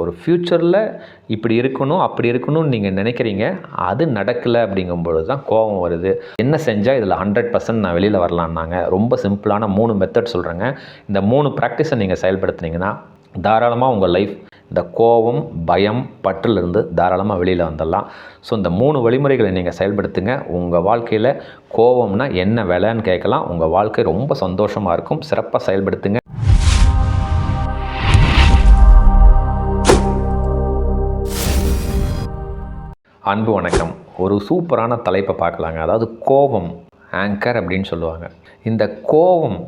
ஒரு ஃப்யூச்சரில் இப்படி இருக்கணும் அப்படி இருக்கணும்னு நீங்கள் நினைக்கிறீங்க அது நடக்கலை அப்படிங்கும்பொழுது தான் கோபம் வருது. என்ன செஞ்சால் இதில் ஹண்ட்ரட் பர்சன்ட் நான் வெளியில் வரலான்னாங்க. ரொம்ப சிம்பிளான மூணு மெத்தட் சொல்கிறேங்க இந்த மூணு ப்ராக்டிஸை நீங்கள் செயல்படுத்துனீங்கன்னா தாராளமாக உங்கள் லைஃப் இந்த கோபம் பயம் பற்றிலிருந்து தாராளமாக வெளியில் வந்துடலாம். ஸோ இந்த மூணு வழிமுறைகளை நீங்கள் செயல்படுத்துங்க. உங்கள் வாழ்க்கையில் கோபம்னா என்ன விலைன்னு கேட்கலாம். உங்கள் வாழ்க்கை ரொம்ப சந்தோஷமாக இருக்கும். சிறப்பாக செயல்படுத்துங்க. அன்பு வணக்கம். ஒரு சூப்பரான தலைப்பை பார்க்கலாங்க. அதாவது கோபம் ஆங்கர் அப்படின்னு சொல்லுவாங்க. இந்த கோபம்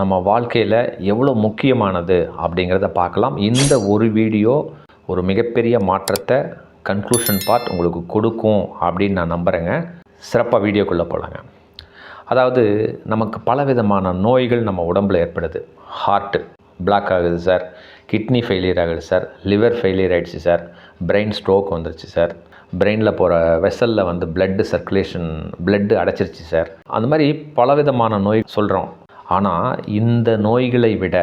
நம்ம வாழ்க்கையில் எவ்வளோ முக்கியமானது அப்படிங்கிறத பார்க்கலாம். இந்த ஒரு வீடியோ ஒரு மிகப்பெரிய மாற்றத்தை கன்க்ளூஷன் பார்ட் உங்களுக்கு கொடுக்கும் அப்படின்னு நான் நம்புகிறேங்க சிறப்பாக வீடியோக்குள்ளே போகலாங்க அதாவது நமக்கு பலவிதமான நோய்கள் நம்ம உடம்பில் ஏற்படுது. ஹார்ட்டு பிளாக் ஆகுது சார் கிட்னி ஃபெயிலியர் ஆகுது சார் லிவர் ஃபெயிலியர் ஆகிடுச்சு சார் பிரெயின் ஸ்ட்ரோக் வந்துருச்சு சார் பிரெயினில் போகிற வெசலில் வந்து பிளட்டு சர்க்குலேஷன் பிளட்டு அடைச்சிருச்சு சார் அந்த மாதிரி பலவிதமான நோய் சொல்கிறோம் ஆனால் இந்த நோய்களை விட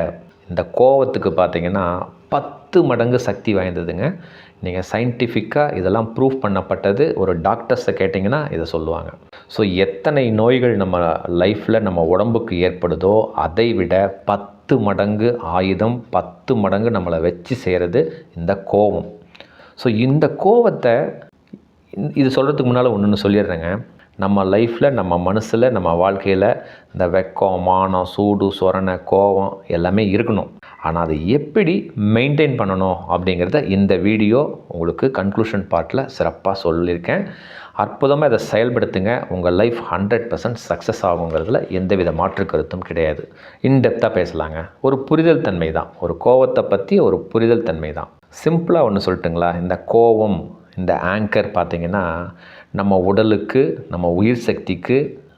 இந்த கோவத்துக்கு பார்த்தீங்கன்னா பத்து மடங்கு சக்தி வாய்ந்ததுங்க. நீங்கள் சயின்டிஃபிக்காக இதெல்லாம் ப்ரூஃப் பண்ணப்பட்டது ஒரு டாக்டர்ஸை கேட்டிங்கன்னா இதை சொல்லுவாங்க. ஸோ எத்தனை நோய்கள் நம்ம லைஃப்பில் நம்ம உடம்புக்கு ஏற்படுதோ அதை விட பத்து மடங்கு ஆயுதம் பத்து மடங்கு நம்மளை வச்சு செய்கிறது இந்த கோவம். ஸோ இந்த கோவத்தை இது சொல்கிறதுக்கு முன்னால் ஒன்று சொல்லிடுறேங்க. நம்ம லைஃப்பில் நம்ம மனசில் நம்ம வாழ்க்கையில் இந்த வெக்கம் மானம் சூடு சொரணை கோபம் எல்லாமே இருக்கணும். ஆனால் அதை எப்படி மெயின்டைன் பண்ணணும் அப்படிங்கிறத இந்த வீடியோ உங்களுக்கு கன்க்ளூஷன் பார்ட்டில் சிறப்பாக சொல்லியிருக்கேன். அற்புதமாக இதை செயல்படுத்துங்க. உங்கள் லைஃப் ஹண்ட்ரட் பர்சன்ட் சக்ஸஸ் ஆகுங்கிறதுல எந்தவித மாற்று கருத்தும் கிடையாது. இன்டெப்த்தாக பேசலாங்க. ஒரு புரிதல் தன்மை தான் ஒரு கோவத்தை பற்றி ஒரு புரிதல் தன்மை தான் சிம்பிளாக ஒன்று சொல்லட்டுங்களா? இந்த கோவம் இந்த ஆங்கர் பார்த்திங்கன்னா நம்ம உடலுக்கு நம்ம உயிர் சக்திக்கு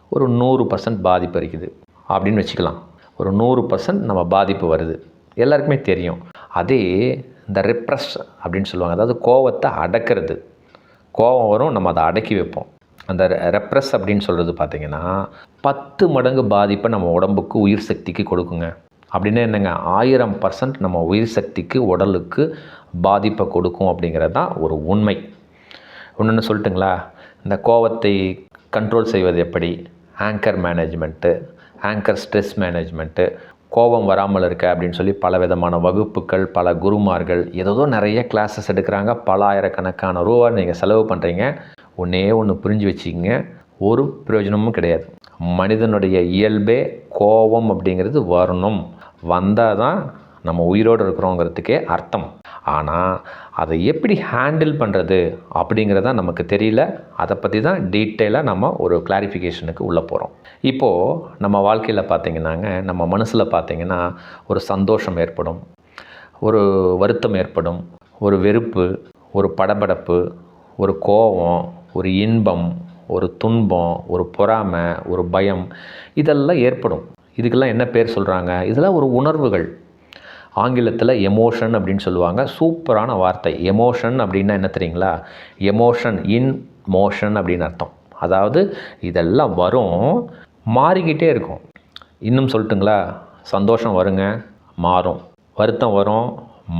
ஒரு நூறு பர்சன்ட் பாதிப்பு இருக்குது அப்படின்னு வச்சுக்கலாம். ஒரு நூறு பர்சன்ட் நம்ம பாதிப்பு வருது. எல்லாருக்குமே தெரியும். அதே இந்த ரெப்ரஸ் அப்படின்னு சொல்லுவாங்க. அதாவது கோவத்தை அடக்கிறது. கோவம் வரும் நம்ம அதை அடக்கி வைப்போம். அந்த ரெப்ரஸ் அப்படின்னு சொல்கிறது பார்த்திங்கன்னா பத்து மடங்கு பாதிப்பை நம்ம உடம்புக்கு உயிர் சக்திக்கு கொடுக்குங்க. அப்படின்னா என்னங்க? ஆயிரம் பர்சன்ட் நம்ம உயிர் சக்திக்கு உடலுக்கு பாதிப்பை கொடுக்கும் அப்படிங்கிறது தான் ஒரு உண்மை. ஒன்று சொல்லட்டுங்களா? இந்த கோவத்தை கண்ட்ரோல் செய்வது எப்படி? Anger management anger stress management கோபம் வராமல் இருக்க அப்படின்னு சொல்லி பல விதமான வகுப்புகள் பல குருமார்கள் ஏதோ நிறைய கிளாஸஸ் எடுக்கிறாங்க. பல ஆயிரக்கணக்கான ரூபா நீங்கள் செலவு பண்ணுறீங்க ஒன்றே ஒன்று புரிஞ்சு வச்சுக்கிங்க. ஒரு பிரயோஜனமும் கிடையாது. மனிதனுடைய இயல்பே கோபம் அப்படிங்கிறது வரணும். வந்தால் தான் நம்ம உயிரோடு இருக்கிறோங்கிறதுக்கே அர்த்தம். ஆனால் அதை எப்படி ஹேண்டில் பண்ணுறது அப்படிங்கிறத நமக்கு தெரியல. அதை பற்றி தான் டீட்டெயிலாக நம்ம ஒரு கிளாரிஃபிகேஷனுக்கு உள்ளே போகிறோம் இப்போது நம்ம வாழ்க்கையில் பார்த்திங்கன்னாங்க நம்ம மனசில் பார்த்திங்கன்னா ஒரு சந்தோஷம் ஏற்படும் ஒரு வருத்தம் ஏற்படும் ஒரு வெறுப்பு ஒரு படபடப்பு ஒரு கோபம் ஒரு இன்பம் ஒரு துன்பம் ஒரு பொறாமை ஒரு பயம் இதெல்லாம் ஏற்படும். இதுக்கெல்லாம் என்ன பேர் சொல்கிறாங்க இதெல்லாம் ஒரு உணர்வுகள். ஆங்கிலத்தில் எமோஷன் அப்படின்னு சொல்லுவாங்க. சூப்பரான வார்த்தை. எமோஷன் அப்படின்னா என்ன தெரியுங்களா? எமோஷன் இன் மோஷன் அப்படின்னு அர்த்தம். அதாவது இதெல்லாம் வரும் மாறிக்கிட்டே இருக்கும். இன்னும் சொல்லட்டுங்களா? சந்தோஷம் வருங்க மாறும். வருத்தம் வரும்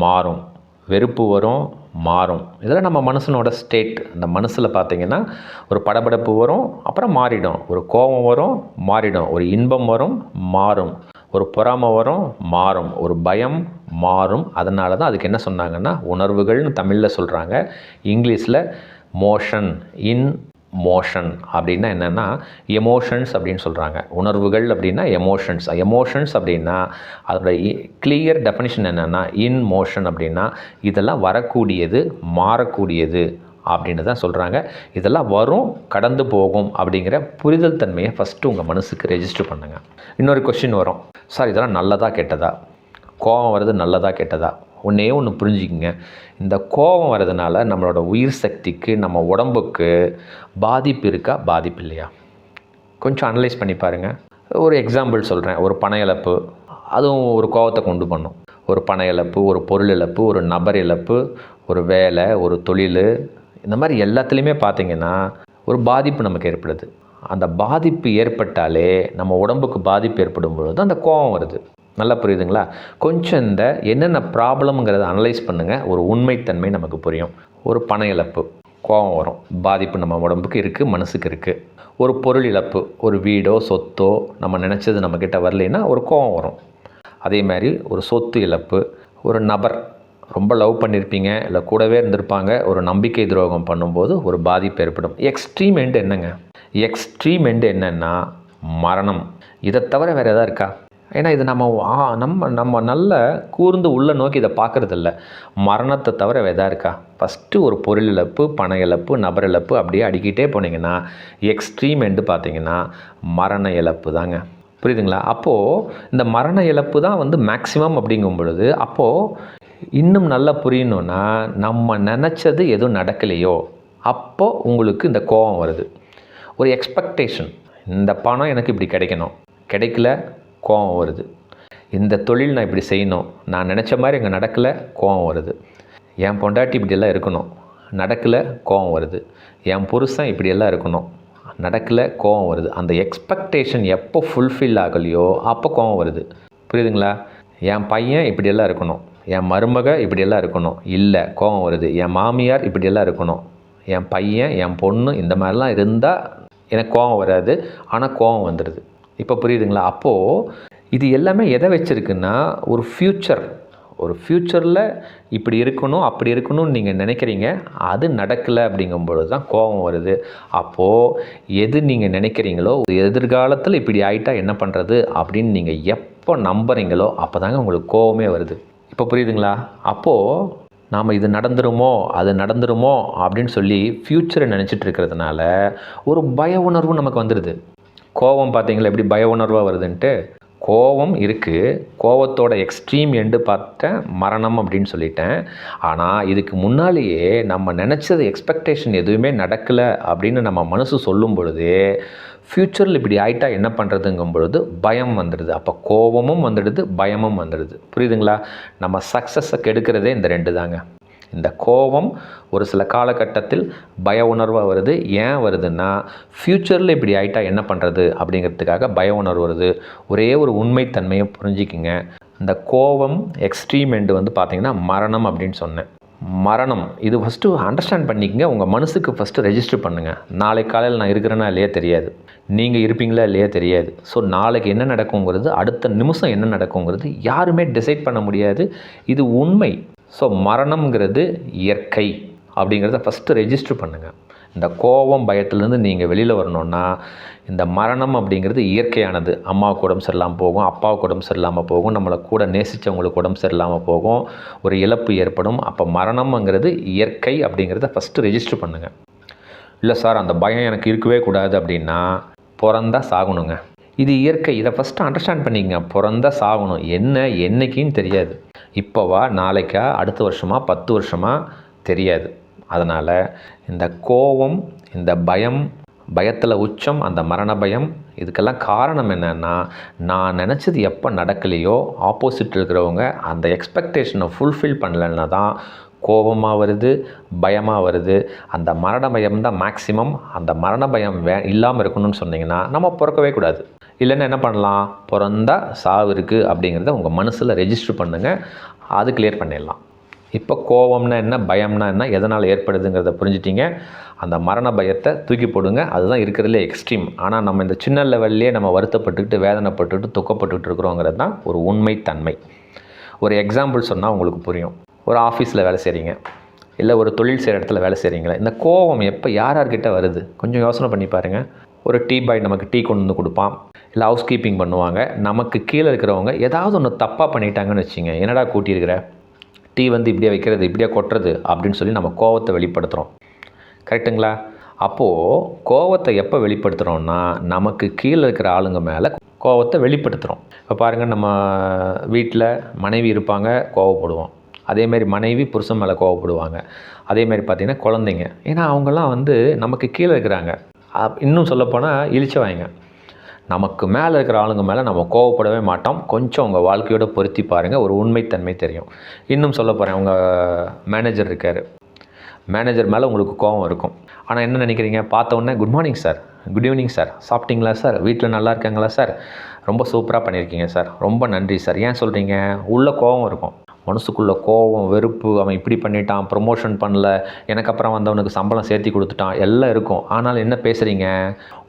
மாறும். வெறுப்பு வரும் மாறும். இதெல்லாம் நம்ம மனசனோட ஸ்டேட் அந்த மனசில் பார்த்திங்கன்னா ஒரு படபடப்பு வரும் அப்புறம் மாறிடும். ஒரு கோபம் வரும் மாறிடும். ஒரு இன்பம் வரும் மாறும். ஒரு பொறாமை வரும் மாறும். ஒரு பயம் மாறும். அதனால தான் அதுக்கு என்ன சொன்னாங்கன்னா உணர்வுகள்னு தமிழில் சொல்கிறாங்க இங்கிலீஷில் மோஷன் இன் மோஷன் அப்படின்னா என்னென்னா எமோஷன்ஸ் அப்படின்னு சொல்கிறாங்க உணர்வுகள் அப்படின்னா எமோஷன்ஸ். எமோஷன்ஸ் அப்படின்னா அதோட கிளியர் டெஃபனிஷன் என்னென்னா இன் மோஷன் அப்படின்னா இதெல்லாம் வரக்கூடியது மாறக்கூடியது. அப்படின்னு தான் சொல்கிறாங்க இதெல்லாம் வரும் கடந்து போகும் அப்படிங்கிற புரிதல் தன்மையை ஃபஸ்ட்டு உங்கள் மனசுக்கு ரெஜிஸ்டர் பண்ணுங்கள் இன்னொரு கொஷின் வரும். சார் இதெல்லாம் நல்லதா கெட்டதா? கோபம் வர்றது நல்லதா கெட்டதா? ஒன்றே ஒன்று புரிஞ்சுக்கிங்க. இந்த கோபம் வர்றதுனால நம்மளோட உயிர் சக்திக்கு நம்ம உடம்புக்கு பாதிப்பு இருக்கா பாதிப்பு இல்லையா? கொஞ்சம் அனலைஸ் பண்ணி பாருங்கள் ஒரு எக்ஸாம்பிள் சொல்கிறேன் ஒரு பண இழப்பு. அதுவும் ஒரு கோபத்தை கொண்டு பண்ணும். ஒரு பண இழப்பு ஒரு பொருள் இழப்பு ஒரு நபர் இழப்பு ஒரு வேலை ஒரு தொழில் இந்த மாதிரி எல்லாத்துலேயுமே பார்த்திங்கன்னா ஒரு பாதிப்பு நமக்கு ஏற்படுது. அந்த பாதிப்பு ஏற்பட்டாலே நம்ம உடம்புக்கு பாதிப்பு ஏற்படும் பொழுது அந்த கோபம் வருது. நல்லா புரியுதுங்களா? கொஞ்சம் இந்த என்னென்ன ப்ராப்ளம்ங்கிறத அனலைஸ் பண்ணுங்கள் ஒரு உண்மைத்தன்மை நமக்கு புரியும். ஒரு பண இழப்பு கோபம் வரும். பாதிப்பு நம்ம உடம்புக்கு இருக்குது மனசுக்கு இருக்குது ஒரு பொருள் இழப்பு ஒரு வீடோ சொத்தோ நம்ம நினச்சது நம்மக்கிட்ட வரலைன்னா ஒரு கோபம் வரும். அதே மாதிரி ஒரு சொத்து இழப்பு ஒரு நபர் ரொம்ப லவ் பண்ணியிருப்பீங்க இல்லை கூடவே இருந்திருப்பாங்க ஒரு நம்பிக்கை துரோகம் பண்ணும்போது ஒரு பாதிப்பு ஏற்படும். எக்ஸ்ட்ரீம் எண்டு என்னங்க? எக்ஸ்ட்ரீம் எண்டு என்னென்னா மரணம். இதை தவிர வேறு எதாவது இருக்கா? ஏன்னா இது நம்ம ஆ, நம்ம நம்ம நல்ல கூர்ந்து உள்ள நோக்கி இதை பார்க்குறதில்ல. மரணத்தை தவிர வேறு எதா இருக்கா? ஃபஸ்ட்டு ஒரு பொருள் இழப்பு பண இழப்பு நபர் இழப்பு அப்படியே அடிக்கிட்டே போனீங்கன்னா எக்ஸ்ட்ரீம் எண்டு பார்த்தீங்கன்னா மரண இழப்பு தாங்க. புரியுதுங்களா? அப்போது இந்த மரண இழப்பு தான் வந்து மேக்ஸிமம் அப்படிங்கும் பொழுது அப்போது இன்னும் நல்லா புரியணும்னா நம்ம நினச்சது எதுவும் நடக்கலையோ அப்போது உங்களுக்கு இந்த கோபம் வருது. ஒரு எக்ஸ்பெக்டேஷன் இந்த பணம் எனக்கு இப்படி கிடைக்கணும். கிடைக்கல கோபம் வருது. இந்த தொழில் நான் இப்படி செய்யணும். நான் நினச்ச மாதிரி இங்கே நடக்கலை கோபம் வருது. என் பொண்டாட்டி இப்படியெல்லாம் இருக்கணும். நடக்கலை கோபம் வருது. என் புருஷன் இப்படியெல்லாம் இருக்கணும். நடக்கலை கோபம் வருது. அந்த எக்ஸ்பெக்டேஷன் எப்போ ஃபுல்ஃபில் ஆகலையோ அப்போ கோபம் வருது. புரியுதுங்களா? என் பையன் இப்படியெல்லாம் இருக்கணும். என் மருமக இப்படியெல்லாம் இருக்கணும். இல்லை கோபம் வருது. என் மாமியார் இப்படியெல்லாம் இருக்கணும். என் பையன் என் பொண்ணு இந்த மாதிரிலாம் இருந்தால் எனக்கு கோபம் வராது. ஆனால் கோபம் வந்துடுது இப்போ புரியுதுங்களா? அப்போது இது எல்லாமே எதை வச்சுருக்குன்னா ஒரு ஃப்யூச்சர் ஒரு ஃப்யூச்சரில் இப்படி இருக்கணும் அப்படி இருக்கணும்னு நீங்கள் நினைக்கிறீங்க. அது நடக்கலை அப்படிங்கும்பொழுது தான் கோபம் வருது. அப்போது எது நீங்கள் நினைக்கிறீங்களோ எதிர்காலத்தில் இப்படி ஆயிட்டா என்ன பண்ணுறது அப்படின்னு நீங்கள் எப்போ நம்புறீங்களோ அப்போ தாங்க உங்களுக்கு கோபமே வருது. இப்போ புரியுதுங்களா? அப்போது நாம் இது நடந்துருமோ அது நடந்துருமோ அப்படின்னு சொல்லி ஃப்யூச்சரை நினச்சிட்டு இருக்கிறதுனால ஒரு பய உணர்வு நமக்கு வந்துடுது கோபம் பார்த்தீங்களா? எப்படி பய உணர்வாக வருதுன்ட்டு? கோபம் இருக்குது கோபத்தோட எக்ஸ்ட்ரீம் எண்டு பார்த்தேன். மரணம் அப்படின்னு சொல்லிட்டேன். ஆனால் இதுக்கு முன்னாலேயே நம்ம நினச்சது எக்ஸ்பெக்டேஷன் எதுவுமே நடக்கலை அப்படின்னு நம்ம மனசு சொல்லும் பொழுது ஃப்யூச்சரில் இப்படி ஆயிட்டா என்ன பண்ணுறதுங்கும் பொழுது பயம் வந்துடுது. அப்போ கோபமும் வந்துடுது பயமும் வந்துடுது. புரியுதுங்களா? நம்ம சக்ஸஸை கெடுக்கிறதே இந்த ரெண்டு தாங்க. இந்த கோபம் ஒரு சில காலகட்டத்தில் பய உணர்வாக வருது. ஏன் வருதுன்னா ஃப்யூச்சரில் இப்படி ஆயிட்டா என்ன பண்ணுறது அப்படிங்கிறதுக்காக பய உணர்வு வருது. ஒரே ஒரு உண்மைத்தன்மையை புரிஞ்சிக்கிங்க. இந்த கோபம் எக்ஸ்ட்ரீம் எண்டு வந்து பார்த்திங்கன்னா மரணம் அப்படின்னு சொன்னேன். மரணம். இது ஃபஸ்ட்டு அண்டர்ஸ்டாண்ட் பண்ணிக்கங்க. உங்கள் மனசுக்கு ஃபஸ்ட்டு ரெஜிஸ்டர் பண்ணுங்கள் நாளை காலையில் நான் இருக்கிறேன்னா இல்லையே தெரியாது. நீங்கள் இருப்பீங்களா இல்லையா தெரியாது. ஸோ நாளைக்கு என்ன நடக்குங்கிறது அடுத்த நிமிஷம் என்ன நடக்குங்கிறது யாருமே டிசைட் பண்ண முடியாது. இது உண்மை. ஸோ மரணம்ங்கிறது இயற்கை அப்படிங்கிறத ஃபஸ்ட்டு ரெஜிஸ்டர் பண்ணுங்கள் இந்த கோபம் பயத்துலேருந்து நீங்கள் வெளியில் வரணுன்னா இந்த மரணம் அப்படிங்கிறது இயற்கையானது. அம்மாவுக்கு உடம்பு சரியில்லாமல் போகும் அப்பாவுக்கு உடம்பு சரியில்லாமல் போகும் நம்மளை கூட நேசித்தவங்களுக்கு உடம்பு சரியில்லாமல் போகும் ஒரு இழப்பு ஏற்படும். அப்போ மரணம்ங்கிறது இயற்கை அப்படிங்கிறத ஃபஸ்ட்டு ரெஜிஸ்டர் பண்ணுங்கள் இல்லை சார் அந்த பயம் எனக்கு இருக்கவே கூடாது அப்படின்னா பிறந்தா சாகணுங்க. இது இயற்கை. இதை ஃபஸ்ட்டு அண்டர்ஸ்டாண்ட் பண்ணிக்கங்க. பிறந்தா சாகணும். என்ன என்னைக்குன்னு தெரியாது. இப்போவா நாளைக்கா அடுத்த வருஷமாக பத்து வருஷமாக தெரியாது. அதனால் இந்த கோபம் இந்த பயம் பயத்தில் உச்சம் அந்த மரண பயம் இதுக்கெல்லாம் காரணம் என்னென்னா நான் நினச்சது எப்போ நடக்கலையோ ஆப்போசிட் இருக்கிறவங்க அந்த எக்ஸ்பெக்டேஷனை ஃபுல்ஃபில் பண்ணலைன்னா தான் கோபமாக வருது பயமாக வருது. அந்த மரண பயம் தான் மேக்ஸிமம் அந்த மரண பயம் வே இல்லாமல் இருக்கணும்னு சொன்னிங்கன்னா நம்ம பிறக்கவே கூடாது. இல்லைன்னா என்ன பண்ணலாம்? பிறந்தா சாவு இருக்குது அப்படிங்கிறத உங்கள் மனசில் ரெஜிஸ்டர் பண்ணுங்கள் அது கிளியர் பண்ணிடலாம். இப்போ கோபம்னா என்ன? பயம்னா என்ன? எதனால் ஏற்படுதுங்கிறத புரிஞ்சிட்டிங்க. அந்த மரண பயத்தை தூக்கி போடுங்க. அதுதான் இருக்கிறதுலே எக்ஸ்ட்ரீம் ஆனால் நம்ம இந்த சின்ன லெவல்லே நம்ம வருத்தப்பட்டுக்கிட்டு வேதனைப்பட்டுக்கிட்டு துக்கப்பட்டுக்கிட்டு இருக்கிறோங்கிறது தான் ஒரு உண்மைத்தன்மை. ஒரு எக்ஸாம்பிள் சொன்னால் உங்களுக்கு புரியும். ஒரு ஆஃபீஸில் வேலை செய்கிறீங்க இல்லை ஒரு தொழில் செய்கிற இடத்துல வேலை செய்கிறீங்களா இந்த கோவம் எப்போ யார் யார்கிட்ட வருது? கொஞ்சம் யோசனை பண்ணி பாருங்கள் ஒரு டீ பாய் நமக்கு டீ கொண்டு வந்து கொடுப்பான் இல்லை ஹவுஸ் கீப்பிங் பண்ணுவாங்க நமக்கு கீழே இருக்கிறவங்க ஏதாவது ஒன்று தப்பாக பண்ணிட்டாங்கன்னு வச்சுங்க என்னடா கூட்டியிருக்கிற? டீ வந்து இப்படியே வைக்கிறது இப்படியே கொட்டுறது அப்படின்னு சொல்லி நம்ம கோவத்தை வெளிப்படுத்துகிறோம். கரெக்டுங்களா அப்போது கோவத்தை எப்போ வெளிப்படுத்துகிறோம்னா நமக்கு கீழே இருக்கிற ஆளுங்க மேலே கோவத்தை வெளிப்படுத்துகிறோம். இப்போ பாருங்கள் நம்ம வீட்டில் மனைவி இருப்பாங்க கோவப்படுவோம். அதேமாரி மனைவி புருஷன் மேலே கோவப்படுவாங்க. அதேமாரி பார்த்திங்கன்னா குழந்தைங்க. ஏன்னா அவங்கெல்லாம் வந்து நமக்கு கீழே இருக்கிறாங்க. இன்னும் சொல்லப்போனால் இழிச்சவாங்க நமக்கு மேலே இருக்கிற ஆளுங்க மேலே நம்ம கோவப்படவே மாட்டோம். கொஞ்சம் உங்கள் வாழ்க்கையோட பொருத்தி பாருங்கள் ஒரு உண்மைத்தன்மை தெரியும். இன்னும் சொல்ல போகிறேன் உங்கள் மேனேஜர் இருக்கார். மேனேஜர் மேலே உங்களுக்கு கோவம் இருக்கும். ஆனால் என்ன நினைக்கிறீங்க? பார்த்த உடனே good morning sir good evening sir சாப்பிட்டீங்களா சார் வீட்டில் நல்லா இருக்காங்களா சார் ரொம்ப சூப்பராக பண்ணியிருக்கீங்க சார் ரொம்ப நன்றி சார் ஏன் சொல்கிறீங்க உள்ள கோபம் இருக்கும். மனசுக்குள்ளே கோபம் வெறுப்பு அவன் இப்படி பண்ணிட்டான் ப்ரொமோஷன் பண்ணல எனக்கு அப்புறம் வந்தவனுக்கு சம்பளம் சேர்த்தி கொடுத்துட்டான் எல்லாம் இருக்கும். ஆனால் என்ன பேசுகிறீங்க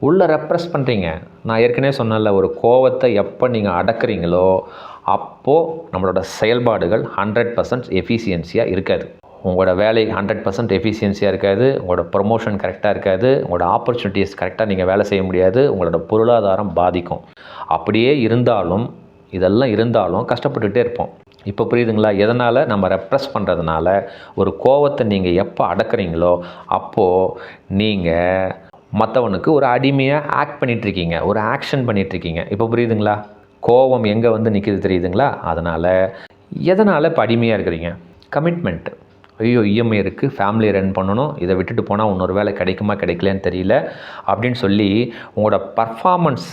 உள்ளே ரெப்ரெஸ் பண்ணுறீங்க நான் ஏற்கனவே சொன்னல ஒரு கோவத்தை எப்போ நீங்கள் அடக்குறீங்களோ அப்போது நம்மளோட செயல்பாடுகள் ஹண்ட்ரட் பர்சன்ட் எஃபிஷியன்சியாக இருக்காது. உங்களோட வேலை ஹண்ட்ரட் பர்சன்ட் எஃபிஷியன்சியாக இருக்காது உங்களோட ப்ரொமோஷன் கரெக்டாக இருக்காது உங்களோட ஆப்பர்ச்சுனிட்டிஸ் கரெக்டாக நீங்கள் வேலை செய்ய முடியாது உங்களோட பொருளாதாரம் பாதிக்கும். அப்படியே இருந்தாலும் இதெல்லாம் இருந்தாலும் கஷ்டப்பட்டுகிட்டே இருப்போம். இப்போ புரியுதுங்களா? எதனால் நம்ம ரெப்ரெஸ் பண்ணுறதுனால ஒரு கோவத்தை நீங்கள் எப்போ அடக்குறீங்களோ அப்போது நீங்கள் மற்றவனுக்கு ஒரு அடிமையாக ஆக்ட் பண்ணிகிட்ருக்கீங்க ஒரு ஆக்ஷன் பண்ணிகிட்ருக்கீங்க இப்போ புரியுதுங்களா? கோவம் எங்கே வந்து நிற்கிது தெரியுதுங்களா? அதனால் எதனால் இப்போ அடிமையாக இருக்கிறீங்க? கமிட்மெண்ட் ஐயோ இஎம்ஐ இருக்குது ஃபேமிலியை ரன் பண்ணணும் இதை விட்டுட்டு போனால் இன்னொரு வேலை கிடைக்குமா கிடைக்கலன்னு தெரியல அப்படின்னு சொல்லி உங்களோட பர்ஃபார்மன்ஸ்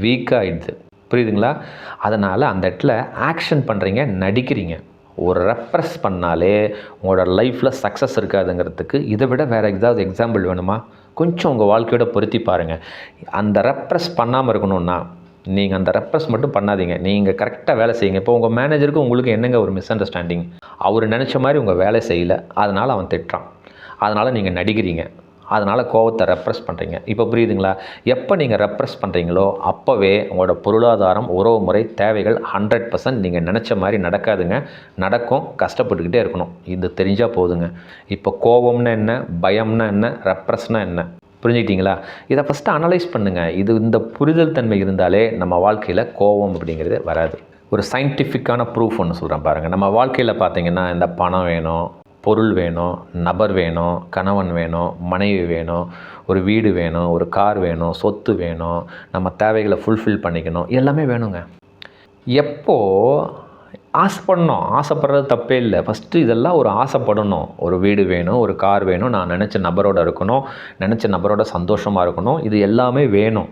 வீக்காகிடுது புரியுதுங்களா? அதனால் அந்த இடத்துல ஆக்ஷன் பண்ணுறீங்க நடிக்கிறீங்க. ஒரு ரெப்ரெஸ் பண்ணாலே உங்களோட லைஃப்பில் சக்ஸஸ் இருக்காதுங்கிறதுக்கு இதை விட வேறு ஏதாவது எக்ஸாம்பிள் வேணுமா? கொஞ்சம் உங்கள் வாழ்க்கையோட பொருத்தி பாருங்கள் அந்த ரெப்ரெஸ் பண்ணாமல் இருக்கணும்னா நீங்கள் அந்த ரெப்ரெஸ் மட்டும் பண்ணாதீங்க. நீங்கள் கரெக்டாக வேலை செய்யுங்க. இப்போ உங்கள் மேனேஜருக்கு உங்களுக்கு என்னங்க ஒரு மிஸ் அண்டர்ஸ்டாண்டிங் அவர் நினச்ச மாதிரி உங்கள் வேலை செய்யலை. அதனால் அவன் திட்டுறான். அதனால் நீங்கள் நடிக்கிறீங்க. அதனால் கோவத்தை ரெப்ரெஸ் பண்ணுறீங்க இப்போ புரியுதுங்களா? எப்போ நீங்கள் ரெப்ரெஸ் பண்ணுறீங்களோ அப்போவே உங்களோட பொருளாதாரம் உறவு முறை தேவைகள் ஹண்ட்ரட் பர்சன்ட் நீங்கள் நினச்ச மாதிரி நடக்காதுங்க. நடக்கும் கஷ்டப்பட்டுக்கிட்டே இருக்கணும். இது தெரிஞ்சால் போதுங்க. இப்போ கோபம்னா என்ன? பயம்னா என்ன? ரெப்ரெஸ்னா என்ன? புரிஞ்சுக்கிட்டீங்களா? இதை ஃபஸ்ட்டு அனலைஸ் பண்ணுங்கள் இது இந்த புரிதல் தன்மை இருந்தாலே நம்ம வாழ்க்கையில் கோபம் அப்படிங்கிறது வராது. ஒரு சயின்டிஃபிக்கான ப்ரூஃப் ஒன்று சொல்கிறேன் பாருங்கள் நம்ம வாழ்க்கையில் பார்த்திங்கன்னா இந்த பணம் வேணும் பொருள் வேணும் நபர் வேணும் கணவன் வேணும் மனைவி வேணும் ஒரு வீடு வேணும் ஒரு கார் வேணும் சொத்து வேணும் நம்ம தேவைகளை ஃபுல்ஃபில் பண்ணிக்கணும் எல்லாமே வேணுங்க. எப்போது ஆசைப்படணும் ஆசைப்படுறது தப்பே இல்லை. ஃபஸ்ட்டு இதெல்லாம் ஒரு ஆசைப்படணும். ஒரு வீடு வேணும் ஒரு கார் வேணும் நான் நினச்ச நபரோட இருக்கணும் நினச்ச நபரோட சந்தோஷமாக இருக்கணும் இது எல்லாமே வேணும்.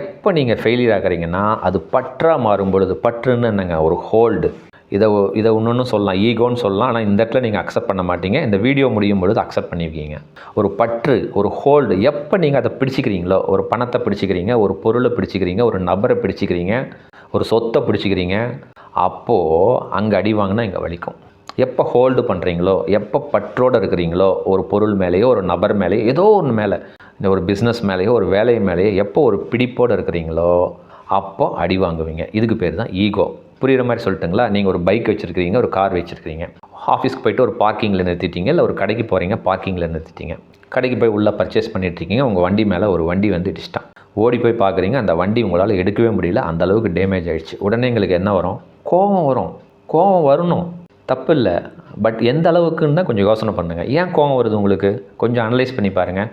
எப்போ நீங்கள் ஃபெயிலியர் ஆகிறீங்கன்னா அது பற்றாக மாறும் பொழுது பற்றுன்னு என்னங்க ஒரு ஹோல்டு இதை இதை ஒன்று சொல்லலாம். ஈகோன்னு சொல்லலாம். ஆனால் இந்த இடத்துல நீங்கள் அக்செப்ட் பண்ண மாட்டீங்க. இந்த வீடியோ முடியும் பொழுது அக்செப்ட் பண்ணியிருக்கீங்க ஒரு பற்று ஒரு ஹோல்டு எப்போ நீங்கள் அதை பிடிச்சிக்கிறீங்களோ ஒரு பணத்தை பிடிச்சிக்கிறீங்க ஒரு பொருளை பிடிச்சிக்கிறீங்க ஒரு நபரை பிடிச்சிக்கிறீங்க ஒரு சொத்தை பிடிச்சிக்கிறீங்க அப்போது அங்கே அடி வாங்கினா இங்கே வலிக்கும். எப்போ ஹோல்டு பண்ணுறீங்களோ எப்போ பற்றோடு இருக்கிறீங்களோ ஒரு பொருள் மேலேயோ ஒரு நபர் மேலேயோ ஏதோ ஒன்று மேலே இந்த ஒரு பிஸ்னஸ் மேலேயோ ஒரு வேலை மேலேயோ எப்போ ஒரு பிடிப்போடு இருக்கிறீங்களோ அப்போ அடி வாங்குவீங்க. இதுக்கு பேர் தான் ஈகோ புரிகிற மாதிரி சொல்லட்டுங்களா? நீங்கள் ஒரு பைக் வச்சுருக்கிறீங்க ஒரு கார் வச்சுருக்கிறீங்க. ஆஃபீஸ்க்கு போயிட்டு ஒரு பார்க்கிங்கில் நிறுத்திட்டீங்க இல்லை ஒரு கடைக்கு போகிறீங்க பார்க்கிங்கில் நிறுத்திட்டீங்க. கடைக்கு போய் உள்ளே பர்ச்சேஸ் பண்ணிட்டுருக்கீங்க உங்கள் வண்டி மேலே ஒரு வண்டி வந்து இடிச்சிட்டான் ஓடி போய் பார்க்குறீங்க அந்த வண்டி உங்களால் எடுக்கவே முடியல அந்த அளவுக்கு டேமேஜ் ஆகிடுச்சு உடனே எங்களுக்கு என்ன வரும்? கோபம் வரும். கோபம் வரணும். தப்பு இல்லை. பட் எந்த அளவுக்குன்னு தான் கொஞ்சம் யோசனை பண்ணுங்கள் ஏன் கோபம் வருது உங்களுக்கு? கொஞ்சம் அனலைஸ் பண்ணி பாருங்கள்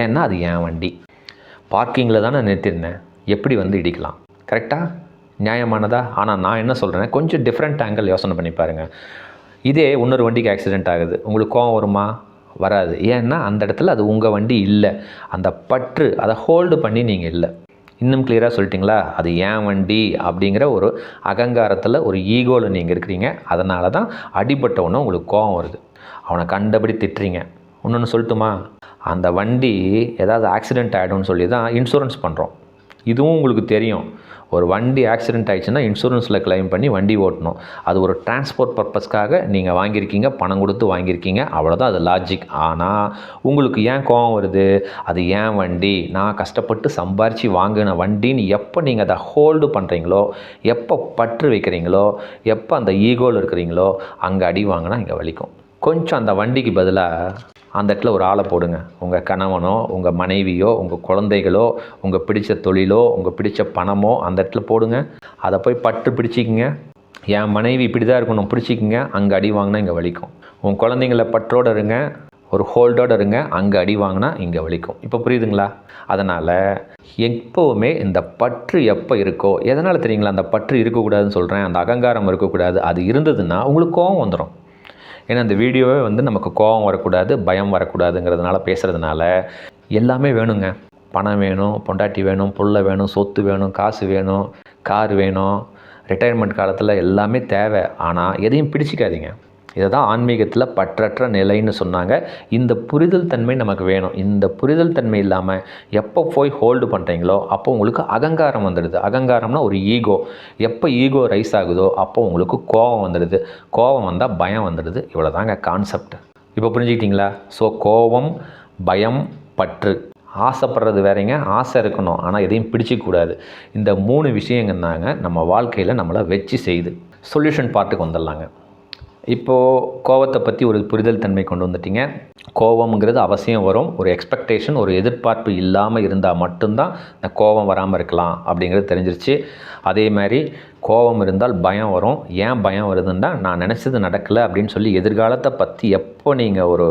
ஏன்னா அது என் வண்டி. பார்க்கிங்கில் தானே நிறுத்திருந்தேன் எப்படி வந்து இடிக்கலாம்? கரெக்டாக நியாயமானதா? ஆனால் நான் என்ன சொல்கிறேன் கொஞ்சம் டிஃப்ரெண்ட் ஆங்கிள் யோசனை பண்ணி பாருங்கள் இதே இன்னொரு வண்டிக்கு ஆக்சிடென்ட் ஆகுது. உங்களுக்கு கோவம் வருமா? வராது. ஏன்னா அந்த இடத்துல அது உங்கள் வண்டி இல்லை. அந்த பற்று அதை ஹோல்டு பண்ணி நீங்கள் இல்லை. இன்னும் கிளியராக சொல்லிட்டிங்களா? அது ஏன் வண்டி அப்படிங்கிற ஒரு அகங்காரத்தில் ஒரு ஈகோவில் நீங்கள் இருக்கிறீங்க. அதனால தான் அடிபட்டவொன்னே உங்களுக்கு கோவம் வருது. அவனை கண்டபடி திட்டுறீங்க. இன்னொன்று சொல்லட்டுமா? அந்த வண்டி ஏதாவது ஆக்சிடென்ட் ஆகிடும்னு சொல்லி தான் இன்சூரன்ஸ் பண்ணுறோம் இதுவும் உங்களுக்கு தெரியும். ஒரு வண்டி ஆக்சிடென்ட் ஆகிடுச்சுன்னா இன்சூரன்ஸில் க்ளைம் பண்ணி வண்டி ஓட்டணும். அது ஒரு டிரான்ஸ்போர்ட் பர்பஸ்க்காக நீங்கள் வாங்கியிருக்கீங்க பணம் கொடுத்து வாங்கியிருக்கீங்க அவ்வளோதான் அது லாஜிக் ஆனால் உங்களுக்கு ஏன் கோவம் வருது? அது ஏன் வண்டி? நான் கஷ்டப்பட்டு சம்பாரித்து வாங்கின வண்டின்னு எப்போ நீங்கள் அதை ஹோல்டு பண்ணுறீங்களோ எப்போ பற்று வைக்கிறீங்களோ எப்போ அந்த ஈகோவில் இருக்கிறீங்களோ அங்கே அடி வாங்கினா இங்கே வலிக்கும். கொஞ்சம் அந்த வண்டிக்கு பதிலாக அந்த இடத்துல ஒரு ஆளை போடுங்க. உங்கள் கணவனோ உங்கள் மனைவியோ உங்கள் குழந்தைகளோ உங்கள் பிடித்த தொழிலோ உங்கள் பிடித்த பணமோ அந்த இடத்துல போடுங்க. அதை போய் பட்டு பிடிச்சிக்கிங்க. என் மனைவி இப்படி தான் இருக்கணும் பிடிச்சிக்கிங்க. அங்கே அடி வாங்கினா இங்கே வலிக்கும். உன் குழந்தைங்கள பற்றோடு இருங்க. ஒரு ஹோல்டோடு இருங்க. அங்கே அடி வாங்கினா இங்கே வலிக்கும். இப்போ புரியுதுங்களா? அதனால் எப்போவுமே இந்த பற்று எப்போ இருக்கோ எதனால் தெரியுங்களா? அந்த பற்று இருக்கக்கூடாதுன்னு சொல்கிறேன் அந்த அகங்காரம் இருக்கக்கூடாது. அது இருந்ததுன்னா உங்களுக்கு கோவம் வந்துடும் ஏன்னா அந்த வீடியோவே வந்து நமக்கு கோபம் வரக்கூடாது பயம் வரக்கூடாதுங்கிறதுனால பேசுகிறதுனால எல்லாமே வேணுங்க. பணம் வேணும் பொண்டாட்டி வேணும் புள்ள வேணும் சொத்து வேணும் காசு வேணும் கார் வேணும் ரிட்டையர்மெண்ட் காலத்தில் எல்லாமே தேவை. ஆனால் எதையும் பிடிச்சிக்காதீங்க. இதை தான் ஆன்மீகத்தில் பற்றற்ற நிலைன்னு சொன்னாங்க. இந்த புரிதல் தன்மை நமக்கு வேணும். இந்த புரிதல் தன்மை இல்லாமல் எப்போ போய் ஹோல்டு பண்ணுறீங்களோ அப்போ உங்களுக்கு அகங்காரம் வந்துடுது. அகங்காரம்னா ஒரு ஈகோ எப்போ ஈகோ ரைஸ் ஆகுதோ அப்போ உங்களுக்கு கோபம் வந்துடுது. கோபம் வந்தால் பயம் வந்துடுது. இவ்வளோதாங்க கான்செப்ட் இப்போ புரிஞ்சுக்கிட்டீங்களா? ஸோ கோபம் பயம் பற்று. ஆசைப்படுறது வேறங்க. ஆசை இருக்கணும். ஆனால் எதையும் பிடிச்சிக்கூடாது இந்த மூணு விஷயங்கள் தாங்க நம்ம வாழ்க்கையில் நம்மளை வச்சு செய்யுது. சொல்யூஷன் பார்ட்டுக்கு வந்துடலாங்க. இப்போது கோவத்தை பற்றி ஒரு புரிதல் தன்மை கொண்டு வந்துட்டீங்க. கோவம்ங்கிறது அவசியம் வரும். ஒரு எக்ஸ்பெக்டேஷன் ஒரு எதிர்பார்ப்பு இல்லாமல் இருந்தால் மட்டும்தான் இந்த கோபம் வராமல் இருக்கலாம் அப்படிங்கிறது தெரிஞ்சிருச்சு. அதே மாதிரி கோபம் இருந்தால் பயம் வரும். ஏன் பயம் வருதுன்னா நான் நினச்சது நடக்கலை அப்படின்னு சொல்லி எதிர்காலத்தை பற்றி எப்போ நீங்கள் ஒரு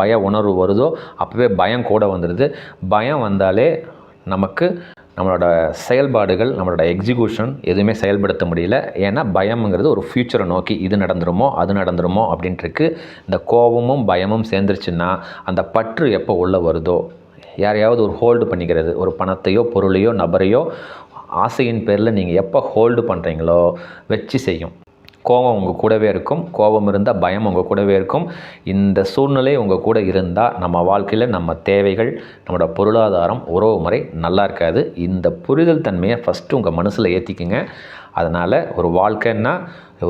பய உணர்வு வருதோ அப்போவே பயம் கூட வந்துடுது பயம் வந்தாலே நமக்கு நம்மளோட செயல்பாடுகள் நம்மளோட எக்ஸிக்யூஷன் எதுவுமே செயல்படுத்த முடியல. ஏன்னா பயம்ங்கிறது ஒரு ஃப்யூச்சரை நோக்கி இது நடந்துருமோ அது நடந்துருமோ அப்படின்ட்டுருக்கு. இந்த கோபமும் பயமும் சேர்ந்துருச்சுன்னா அந்த பற்று எப்போ உள்ளே வருதோ? யாரையாவது ஒரு ஹோல்டு பண்ணிக்கிறது ஒரு பணத்தையோ பொருளையோ நபரையோ ஆசையின் பேரில் நீங்கள் எப்போ ஹோல்டு பண்ணுறீங்களோ வச்சு செய்யும். கோபம் உங்கள் கூடவே இருக்கும். கோபம் இருந்தால் பயம் உங்கள் கூடவே இருக்கும். இந்த சூழ்நிலை உங்கள் கூட இருந்தால் நம்ம வாழ்க்கையில் நம்ம தேவைகள் நம்மளோட பொருளாதாரம் உறவு முறை நல்லா இருக்காது. இந்த புரிதல் தன்மையை ஃபஸ்ட்டு உங்கள் மனசில் ஏற்றிக்குங்க அதனால் ஒரு வாழ்க்கைன்னா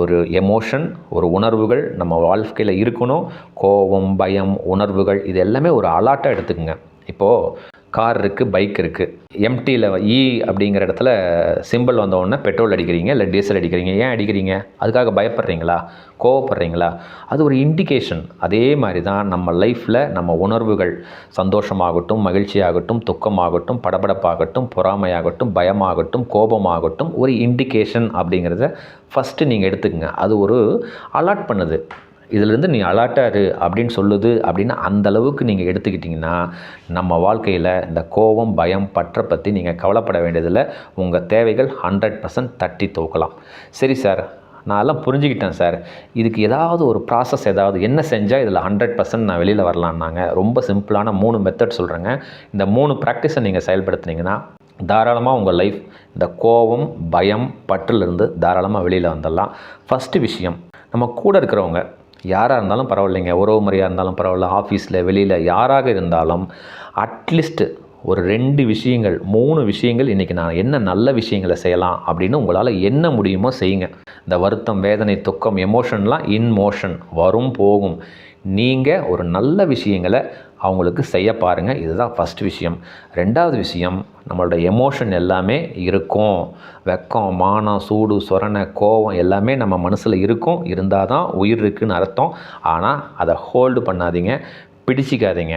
ஒரு எமோஷன் ஒரு உணர்வுகள் நம்ம வாழ்க்கையில் இருக்கணும். கோபம் பயம் உணர்வுகள் இது எல்லாமே ஒரு அலாட்டாக எடுத்துக்கோங்க. இப்போது கார் இருக்குது பைக் இருக்குது எம்டியில் இ e அப்படிங்கிற இடத்துல சிம்பிள் வந்த பெட்ரோல் அடிக்கிறீங்க இல்லை டீசல் அடிக்கிறீங்க. ஏன் அடிக்கிறீங்க? அதுக்காக பயப்படுறீங்களா? கோவப்படுறீங்களா? அது ஒரு இண்டிகேஷன் அதே மாதிரி தான் நம்ம லைஃப்பில் நம்ம உணர்வுகள் சந்தோஷமாகட்டும் மகிழ்ச்சியாகட்டும் துக்கமாகட்டும் படபடப்பாகட்டும் பொறாமையாகட்டும் பயமாகட்டும் கோபமாகட்டும் ஒரு இண்டிகேஷன் அப்படிங்கிறத ஃபஸ்ட்டு நீங்கள் எடுத்துக்கங்க. அது ஒரு அலாட் பண்ணுது. இதிலிருந்து நீ அலாட்டாரு அப்படின்னு சொல்லுது அப்படின்னு அந்த அளவுக்கு நீங்கள் எடுத்துக்கிட்டிங்கன்னா நம்ம வாழ்க்கையில் இந்த கோபம் பயம் பற்றை பற்றி நீங்கள் கவலைப்பட வேண்டியதில் உங்கள் தேவைகள் ஹண்ட்ரட் பர்சன்ட் தட்டி தூக்கலாம். சரி சார் நான் எல்லாம் புரிஞ்சுக்கிட்டேன் சார் இதுக்கு ஏதாவது ஒரு ப்ராசஸ் ஏதாவது என்ன செஞ்சால் இதில் ஹண்ட்ரட் பர்சன்ட் நான் வெளியில் வரலான்னாங்க. ரொம்ப சிம்பிளான மூணு மெத்தட் சொல்கிறேங்க இந்த மூணு ப்ராக்டிஸை நீங்கள் செயல்படுத்துனீங்கன்னா தாராளமாக உங்கள் லைஃப் இந்த கோபம் பயம் பற்றிலிருந்து தாராளமாக வெளியில் வந்துடலாம். ஃபஸ்ட்டு விஷயம் நம்ம கூட இருக்கிறவங்க யாராக இருந்தாலும் பரவாயில்லைங்க. உறவு முறையாக இருந்தாலும் பரவாயில்ல. ஆஃபீஸில் வெளியில் யாராக இருந்தாலும் அட்லீஸ்ட் ஒரு ரெண்டு விஷயங்கள் மூணு விஷயங்கள் இன்றைக்கி நான் என்ன நல்ல விஷயங்களை செய்யலாம் அப்படின்னு உங்களால் என்ன முடியுமோ செய்யுங்க. இந்த வருத்தம் வேதனை துக்கம் எமோஷன்லாம் இன் மோஷன் வரும் போகும். நீங்கள் ஒரு நல்ல விஷயங்களை அவங்களுக்கு செய்ய பாருங்கள் இதுதான் ஃபஸ்ட் விஷயம். ரெண்டாவது விஷயம் நம்மளோட எமோஷன் எல்லாமே இருக்கும். வெக்கம் மானம் சூடு சொரணை கோவம் எல்லாமே நம்ம மனசில் இருக்கும். இருந்தால் தான் உயிர் இருக்குதுன்னு அர்த்தம். ஆனால் அதை ஹோல்டு பண்ணாதீங்க. பிடிச்சிக்காதீங்க.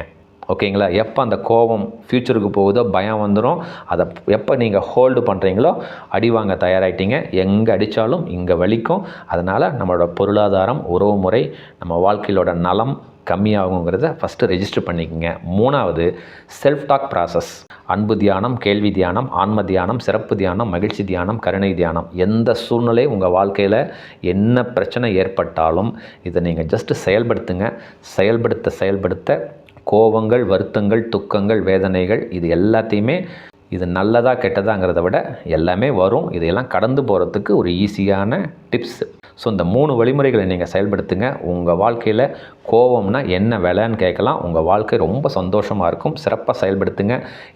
ஓகேங்களா? எப்போ அந்த கோபம் ஃப்யூச்சருக்கு போகுதோ பயம் வந்துடும் அதை எப்போ நீங்கள் ஹோல்டு பண்ணுறீங்களோ அடி வாங்க தயாராகிட்டீங்க எங்கே அடித்தாலும் இங்கே வலிக்கும். அதனால் நம்மளோட பொருளாதாரம் உறவுமுறை நம்ம வாழ்க்கையிலோட நலம் கம்மியாகுங்கிறத ஃபஸ்ட்டு ரெஜிஸ்டர் பண்ணிக்கோங்க. மூணாவது செல்ஃப் டாக் ப்ராசஸ் அன்பு தியானம் கேள்வி தியானம் ஆன்ம தியானம் சிறப்பு தியானம் மகிழ்ச்சி தியானம் கருணை தியானம். எந்த சூழ்நிலை உங்கள் வாழ்க்கையில் என்ன பிரச்சனை ஏற்பட்டாலும் இதை நீங்கள் ஜஸ்ட்டு செயல்படுத்துங்க. செயல்படுத்த செயல்படுத்த கோபங்கள் வருத்தங்கள் துக்கங்கள் வேதனைகள் இது எல்லாத்தையுமே இது நல்லதாக கெட்டதாங்கிறத விட எல்லாமே வரும். இதையெல்லாம் கடந்து போகிறதுக்கு ஒரு ஈஸியான டிப்ஸ் ஸோ இந்த மூணு வழிமுறைகளை நீங்கள் செயல்படுத்துங்க. உங்கள் வாழ்க்கையில் கோவம்னா என்ன விலைன்னு கேட்கலாம். உங்கள் வாழ்க்கை ரொம்ப சந்தோஷமாக இருக்கும். சிறப்பாக செயல்படுத்துங்க.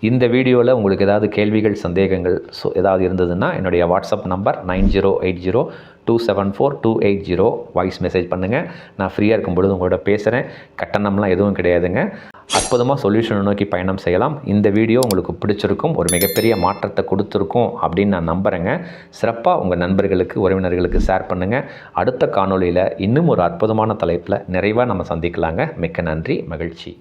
இந்த வீடியோவில் உங்களுக்கு ஏதாவது கேள்விகள் சந்தேகங்கள் ஸோ ஏதாவது இருந்ததுன்னா என்னுடைய WhatsApp number nine zero eight zero two seven four two eight zero voice message பண்ணுங்கள் நான் ஃப்ரீயாக இருக்கும் பொழுது உங்களோட பேசுகிறேன் கட்டணம்லாம் எதுவும் கிடையாதுங்க. அற்புதமாக சொல்யூஷனை நோக்கி பயணம் செய்யலாம். இந்த வீடியோ உங்களுக்கு பிடிச்சிருக்கும் ஒரு மிகப்பெரிய மாற்றத்தை கொடுத்துருக்கும் அப்படின்னு நான் நம்புகிறேங்க சிறப்பாக உங்கள் நண்பர்களுக்கு உறவினர்களுக்கு ஷேர் பண்ணுங்கள் அடுத்த காணொளியில் இன்னும் ஒரு அற்புதமான தலைப்பில் நிறைவாக நம்ம சந்திக்கலாங்க. மிக்க நன்றி மகிழ்ச்சி.